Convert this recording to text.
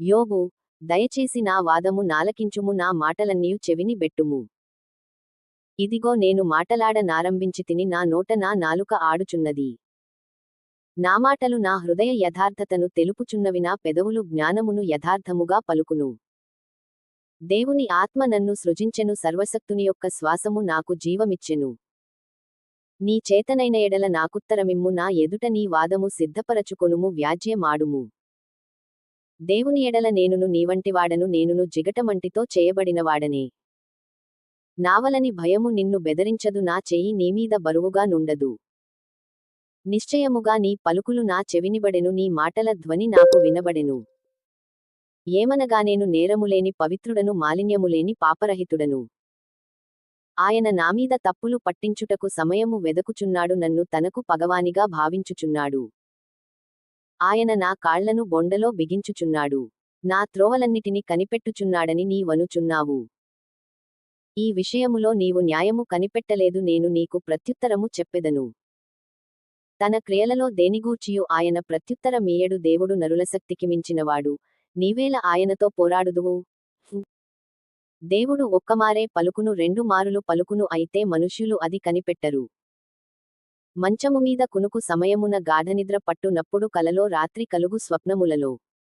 యోబు దయచేసి నా వాదము నాలకించుము నా మాటలన్నీయు చెవిని బెట్టుము. ఇదిగో నేను మాటలాడ నారంభించితిని నా నోట నా నాలుక ఆడుచున్నది. నా మాటలు నా హృదయ యథార్థతను తెలుపుచున్నవి నా పెదవులు జ్ఞానమును యథార్థముగా పలుకును. దేవుని ఆత్మ నన్ను సృజించెను సర్వశక్తుని యొక్క శ్వాసము నాకు జీవమిచ్చెను. నీ చేతనైన ఎడల నాకుత్తరమిమ్ము నా ఎదుట నీ వాదము సిద్ధపరచుకొనుము వ్యాజ్యమాడుము. దేవుని ఎడల నేనును నీవంటివాడను నేనును జిగటమంటితో చేయబడినవాడనే నావలని భయము నిన్ను బెదరించదు నా చెయ్యి నీమీద బరువుగా నుండదు. నిశ్చయముగా నీ పలుకులు నా చెవినిబడెను నీ మాటల ధ్వని నాకు వినబడెను. ఏమనగా నేను నేరములేని పవిత్రుడను మాలిన్యములేని పాపరహితుడను. ఆయన నామీద తప్పులు పట్టించుటకు సమయము వెదకుచున్నాడు నన్ను తనకు పగవానిగా భావించుచున్నాడు. ఆయన నా కాళ్ళను బొండలో బిగించుచున్నాడు. నా త్రోవలన్నిటిని కనిపెట్టుచున్నాడని నీ వనుచున్నావు ఈ విషయములో నీవు న్యాయము కనిపెట్టలేదు నేను నీకు ప్రత్యుత్తరము చెప్పెదను. తన క్రియలలో దేనిగూర్చియు ఆయన ప్రత్యుత్తరమీయడు దేవుడు నరులశక్తికి మించినవాడు. నీవేల ఆయనతో పోరాడుదువు? దేవుడు ఒక్కమారే పలుకును రెండు మారులు పలుకును అయితే మనుష్యులు అది కనిపెట్టరు. మంచము మీద కునుకు సమయమున గాఢనిద్ర పట్టునప్పుడు కలలో రాత్రి కలుగు స్వప్నములలో.